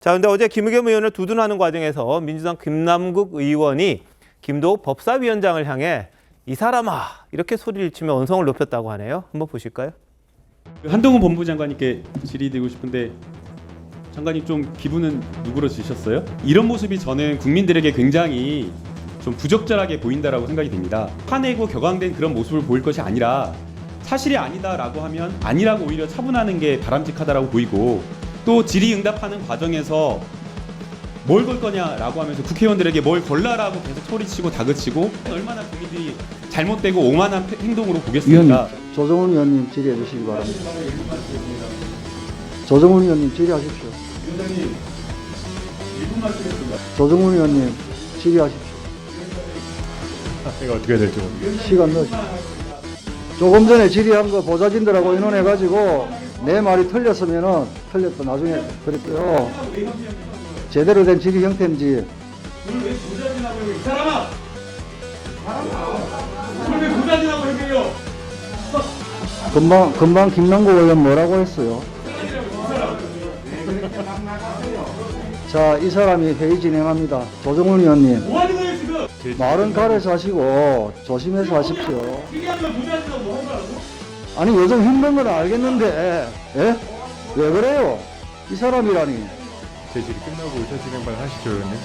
자, 근데 어제 김의겸 의원을 두둔하는 과정에서 민주당 김남국 의원이 김도욱 법사위원장을 향해 이 사람아 이렇게 소리를 치며 언성을 높였다고 하네요. 한번 보실까요? 한동훈 법무부 장관님께 질의드리고 싶은데 장관님 좀 기분은 누그러지셨어요? 이런 모습이 저는 국민들에게 굉장히 좀 부적절하게 보인다라고 생각이 됩니다. 화내고 격앙된 그런 모습을 보일 것이 아니라 사실이 아니다라고 하면 아니라고 오히려 차분하는 게 바람직하다라고 보이고 또 질의응답하는 과정에서 뭘 걸 거냐라고 하면서 국회의원들에게 뭘 걸라라고 계속 소리치고 다그치고 얼마나 국민들이 잘못되고 오만한 행동으로 보겠습니까? 위원님, 조정훈 의원님 질의해 주시기 바랍니다. 조정훈 의원님 질의하십시오. 조정훈 의원님 질의하십시오. 이거 어떻게 해야 될지 모르겠어요. 시간 넣으십시오. 조금 전에 질의한 거 보좌진들하고 의논해가지고 내 말이 틀렸으면은 틀렸다 나중에 그랬고요. 제대로 된 질의 형태인지 금방 금방 김남국 의원 뭐라고 했어요? 자, 이 사람이 회의 진행합니다. 조정훈 의원님. 말은 가려서 하시고 조심해서 하십시오. 아니 요즘 힘든 건 알겠는데 예? 왜 그래요? 이 사람이라니 제 질이 끝나고 의사 진행만 하시죠, 의원님.